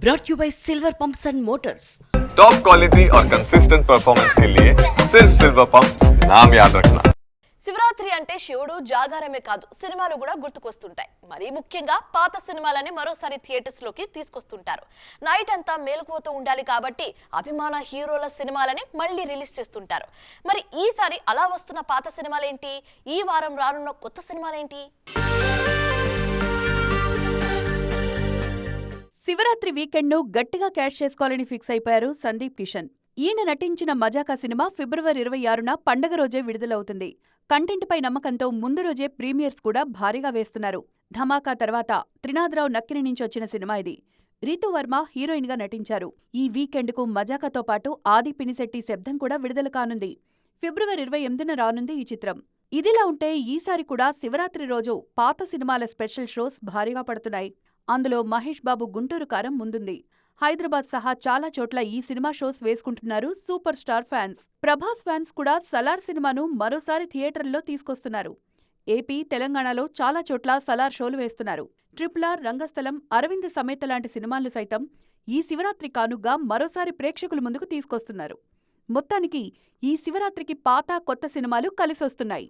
brought you by Silver Pumps and Motors. Top quality और consistent performance के लिए सिर्फ सिल्वर पंप नाम याद रखना శివరాత్రి అంటే శివుడు జాగారమే కాదు సినిమాలు కూడా గుర్తుకొస్తుంటాయి మరీ ముఖ్యంగా పాత సినిమాలని మరోసారి థియేటర్స్ లోకి తీసుకొస్తుంటారు నైట్ అంతా మేలుకుపోతూ ఉండాలి కాబట్టి అభిమాన హీరోల సినిమాలని మళ్ళీ రిలీజ్ చేస్తుంటారు మరి ఈసారి అలా వస్తున్న పాత సినిమాలేంటి ఈ వారం రానున్న కొత్త సినిమాలేంటి శివరాత్రి వీకెండ్ను గట్టిగా క్యాష్ చేసుకోవాలని ఫిక్స్ అయిపోయారు సందీప్ కిషన్. ఈయన నటించిన మజాకా సినిమా ఫిబ్రవరి ఇరవై ఆరున పండగ రోజే విడుదలవుతుంది. కంటెంట్పై నమ్మకంతో ముందు రోజే ప్రీమియర్స్ కూడా భారీగా వేస్తున్నారు. ధమాకా తర్వాత త్రినాథరావు నక్కిని నుంచి వచ్చిన సినిమా ఇది. రీతు వర్మ హీరోయిన్గా నటించారు. ఈ వీకెండ్కు మజాకాతో పాటు ఆది పినిశెట్టి శబ్దం కూడా విడుదల కానుంది. ఫిబ్రవరి ఇరవై ఎనిమిదిన రానుంది ఈ చిత్రం. ఇదిలా ఉంటే ఈసారి కూడా శివరాత్రి రోజు పాత సినిమాల స్పెషల్ షోస్ భారీగా పడుతున్నాయి. అందులో మహేష్ బాబు గుంటూరు కారం ముందుంది. హైదరాబాద్ సహా చాలా చోట్ల ఈ సినిమా షోస్ వేసుకుంటున్నారు super star fans. Prabhas fans కూడా సలార్ సినిమాను మరోసారి థియేటర్లో తీసుకొస్తున్నారు. ఏపీ తెలంగాణలో చాలా చోట్ల సలార్ షోలు వేస్తున్నారు. ట్రిపుల్ ఆర్ రంగస్థలం అరవింద్ సమేత లాంటి సినిమాలు సైతం ఈ శివరాత్రి కానుగా మరోసారి ప్రేక్షకుల ముందుకు తీసుకొస్తున్నారు. మొత్తానికి ఈ శివరాత్రికి పాత కొత్త సినిమాలు కలిసొస్తున్నాయి.